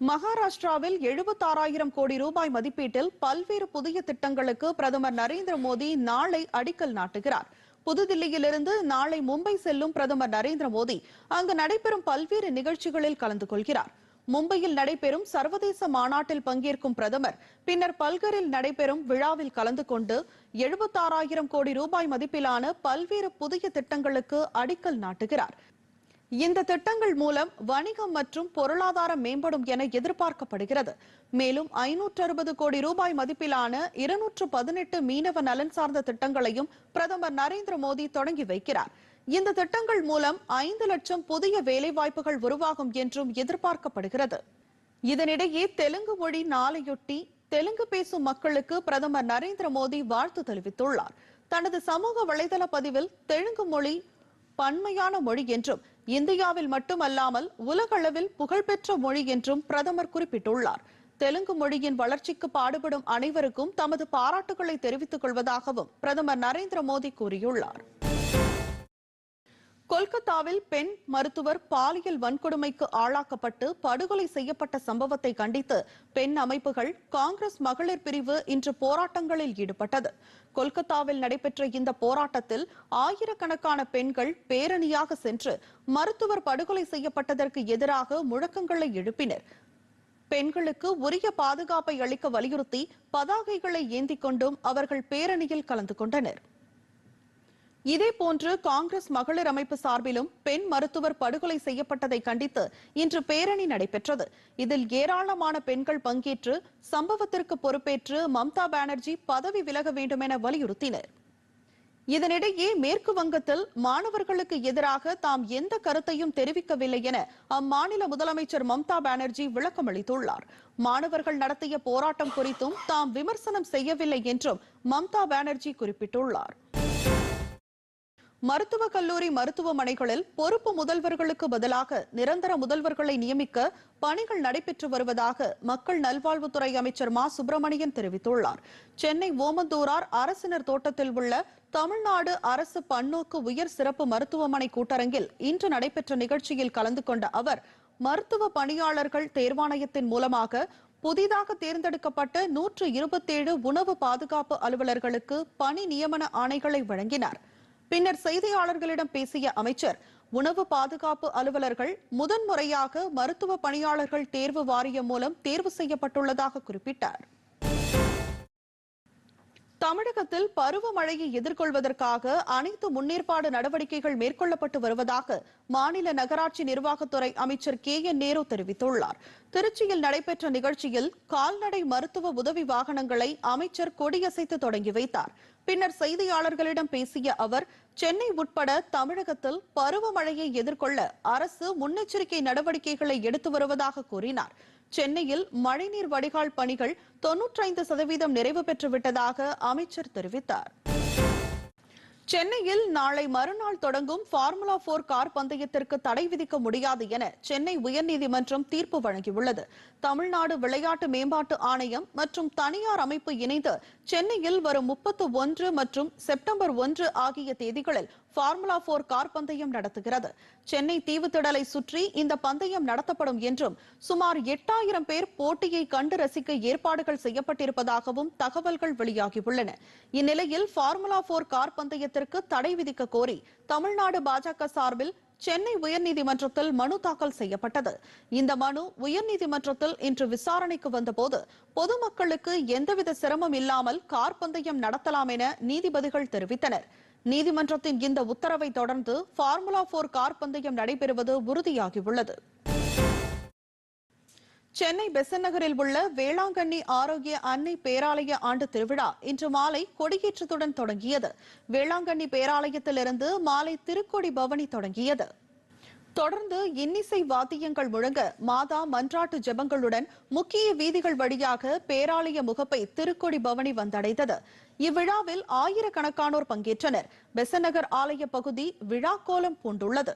மகாராஷ்டிராவில் எழுபத்தாறாயிரம் கோடி ரூபாய் மதிப்பீட்டில் பல்வேறு புதிய திட்டங்களுக்கு பிரதமர் நரேந்திர மோடி நாளை அடிக்கல் நாட்டுகிறார். புதுதில்லியிலிருந்து நாளை மும்பை செல்லும் பிரதமர் நரேந்திர மோடி அங்கு நடைபெறும் பல்வேறு நிகழ்ச்சிகளில் கலந்து கொள்கிறார். மும்பையில் நடைபெறும் சர்வதேச மாநாட்டில் பங்கேற்கும் பிரதமர் பின்னர் பல்கரில் நடைபெறும் விழாவில் கலந்து கொண்டு எழுபத்தாறாயிரம் கோடி ரூபாய் மதிப்பிலான பல்வேறு புதிய திட்டங்களுக்கு அடிக்கல் நாட்டுகிறார். இந்த திட்டங்கள் மூலம் வணிகம் மற்றும் பொருளாதாரம் மேம்படும் என எதிர்பார்க்கப்படுகிறது. மேலும் ஐநூற்று அறுபது கோடி ரூபாய் மதிப்பிலான இருநூற்று பதினெட்டு மீனவ நலன் சார்ந்த திட்டங்களையும் பிரதமர் நரேந்திர மோடி தொடங்கி வைக்கிறார். இந்த திட்டங்கள் மூலம் ஐந்து லட்சம் புதிய வேலைவாய்ப்புகள் உருவாகும் என்றும் எதிர்பார்க்கப்படுகிறது. இதனிடையே தெலுங்கு மொழி நாளையொட்டி தெலுங்கு பேசும் மக்களுக்கு பிரதமர் நரேந்திர மோடி வாழ்த்து தெரிவித்துள்ளார். தனது சமூக வலைதள பதிவில் தெலுங்கு மொழி பன்மையான மொழி என்றும் இந்தியாவில் மட்டுமல்லாமல் உலகளவில் புகழ்பெற்ற மொழி என்றும் பிரதமர் குறிப்பிட்டுள்ளார். தெலுங்கு மொழியின் வளர்ச்சிக்கு பாடுபடும் அனைவருக்கும் தமது பாராட்டுகளை தெரிவித்துக் கொள்வதாகவும் பிரதமர் நரேந்திர மோடி கூறியுள்ளார். கொல்கத்தாவில் பெண் மருத்துவர் பாலியல் வன்கொடுமைக்கு ஆளாக்கப்பட்டு படுகொலை செய்யப்பட்ட சம்பவத்தை கண்டித்து பெண் அமைப்புகள் காங்கிரஸ் மகளிர் பிரிவு இன்று போராட்டங்களில் ஈடுபட்டது. கொல்கத்தாவில் நடைபெற்ற இந்த போராட்டத்தில் ஆயிரக்கணக்கான பெண்கள் பேரணியாக சென்று மருத்துவர் படுகொலை செய்யப்பட்டதற்கு எதிராக முழக்கங்களை எழுப்பினர். பெண்களுக்கு உரிய பாதுகாப்பை அளிக்க வலியுறுத்தி பதாகைகளை ஏந்திக் கொண்டும் அவர்கள் பேரணியில் கலந்து கொண்டனர். இதேபோன்று காங்கிரஸ் மகளிர் அமைப்பு சார்பிலும் பெண் மருத்துவர் படுகொலை செய்யப்பட்டதை கண்டித்து இன்று பேரணி நடைபெற்றது. இதில் ஏராளமான பெண்கள் பங்கேற்று சம்பவத்திற்கு பொறுப்பேற்று மம்தா பானர்ஜி பதவி விலக வேண்டும் என வலியுறுத்தினர். இதனிடையே மேற்கு வங்கத்தில் மாணவர்களுக்கு எதிராக தாம் எந்த கருத்தையும் தெரிவிக்கவில்லை என அம்மாநில முதலமைச்சர் மம்தா பானர்ஜி விளக்கம் அளித்துள்ளார். மாணவர்கள் நடத்திய போராட்டம் குறித்தும் தாம் விமர்சனம் செய்யவில்லை என்றும் மம்தா பானர்ஜி குறிப்பிட்டுள்ளார். மருத்துவக் கல்லூரி மருத்துவமனைகளில் பொறுப்பு முதல்வர்களுக்கு பதிலாக நிரந்தர முதல்வர்களை நியமிக்க பணிகள் நடைபெற்று வருவதாக மக்கள் நல்வாழ்வுத்துறை அமைச்சர் மா. சுப்பிரமணியன் தெரிவித்துள்ளார். சென்னை ஓமந்தூரார் அரசினர் தோட்டத்தில் உள்ள தமிழ்நாடு அரசு பன்னோக்கு உயர் சிறப்பு மருத்துவமனை கூட்டரங்கில் இன்று நடைபெற்ற நிகழ்ச்சியில் கலந்து கொண்ட அவர் மருத்துவ பணியாளர்கள் தேர்வாணையத்தின் மூலமாக புதிதாக தேர்ந்தெடுக்கப்பட்ட நூற்று இருபத்தேழு உணவு பாதுகாப்பு அலுவலர்களுக்கு பணி நியமன ஆணைகளை வழங்கினார். பின்னர் செய்தியாளர்களிடம் பேசிய அமைச்சர் உணவு பாதுகாப்பு அலுவலர்கள் முதன்முறையாக மருத்துவ பணியாளர்கள் தேர்வு வாரியம் மூலம் தேர்வு செய்யப்பட்டுள்ளதாக குறிப்பிட்டார். தமிழகத்தில் பருவமழையை எதிர்கொள்வதற்காக அனைத்து முன்னேற்பாடு நடவடிக்கைகள் மேற்கொள்ளப்பட்டு வருவதாக மாநில நகராட்சி நிர்வாகத்துறை அமைச்சர் கே என் நேரு தெரிவித்துள்ளார். திருச்சியில் நடைபெற்ற நிகழ்ச்சியில் கால்நடை மருத்துவ உதவி வாகனங்களை அமைச்சர் கொடியசைத்து தொடங்கி வைத்தார். பின்னர் செய்தியாளர்களிடம் பேசிய அவர் சென்னை உட்பட தமிழகத்தில் பருவமழையை எதிர்கொள்ள அரசு முன்னெச்சரிக்கை நடவடிக்கைகளை எடுத்து வருவதாக கூறினார். சென்னையில் மழைநீர் வடிகால் பணிகள் தொன்னூற்றைந்து சதவீதம் நிறைவு பெற்று விட்டதாக அமைச்சர் தெரிவித்தார். சென்னையில் நாளை மறுநாள் தொடங்கும் ஃபார்முலா போர் கார் பந்தயத்திற்கு தடை விதிக்க முடியாது என சென்னை உயர்நீதிமன்றம் தீர்ப்பு வழங்கியுள்ளது. தமிழ்நாடு விளையாட்டு மேம்பாட்டு ஆணையம் மற்றும் தனியார் அமைப்பு இணைந்து சென்னையில் வரும் முப்பத்து ஒன்று மற்றும் செப்டம்பர் ஒன்று ஆகிய தேதிகளில் ஃபார்முலா போர் கார் பந்தயம் நடத்துகிறது. சென்னை தீவுத்திடலை சுற்றி இந்த பந்தயம் நடத்தப்படும் என்றும் சுமார் எட்டாயிரம் பேர் போட்டியை கண்டு ரசிக்க ஏற்பாடுகள் செய்யப்பட்டிருப்பதாகவும் தகவல்கள் வெளியாகியுள்ளன. இந்நிலையில் ஃபார்முலா போர் கார் பந்தயத்திற்கு தடை விதிக்க கோரி தமிழ்நாடு பாஜக சார்பில் சென்னை உயர்நீதிமன்றத்தில் மனு தாக்கல் செய்யப்பட்டது. இந்த மனு உயர்நீதிமன்றத்தில் இன்று விசாரணைக்கு வந்தபோது பொதுமக்களுக்கு எந்தவித சிரமம் இல்லாமல் கார் பந்தயம் நடத்தலாம் என நீதிபதிகள் தெரிவித்தனர். நீதிமன்றத்தின் இந்த உத்தரவை தொடர்ந்து ஃபார்முலா போர் கார் பந்தயம் நடைபெறுவது உறுதியாகியுள்ளது. சென்னை பெசன் நகரில் உள்ள வேளாங்கண்ணி ஆரோக்கிய அன்னை பேராலய ஆண்டு திருவிழா இன்று மாலை கொடியேற்றத்துடன் தொடங்கியது. வேளாங்கண்ணி பேராலயத்திலிருந்து மாலை திருக்கொடி பவனி தொடங்கியது. தொடர்ந்து இன்னிசை வாத்தியங்கள் முழங்க மாதா மன்றாட்டு ஜெபங்களுடன் முக்கிய வீதிகள் வழியாக பேராலய முகப்பை திருக்கொடி பவனி வந்தடைந்தது. இவ்விழாவில் ஆயிரக்கணக்கானோர் பங்கேற்றனர். பெசநகர் ஆலய பகுதி விழா கோலம் பூண்டுள்ளது.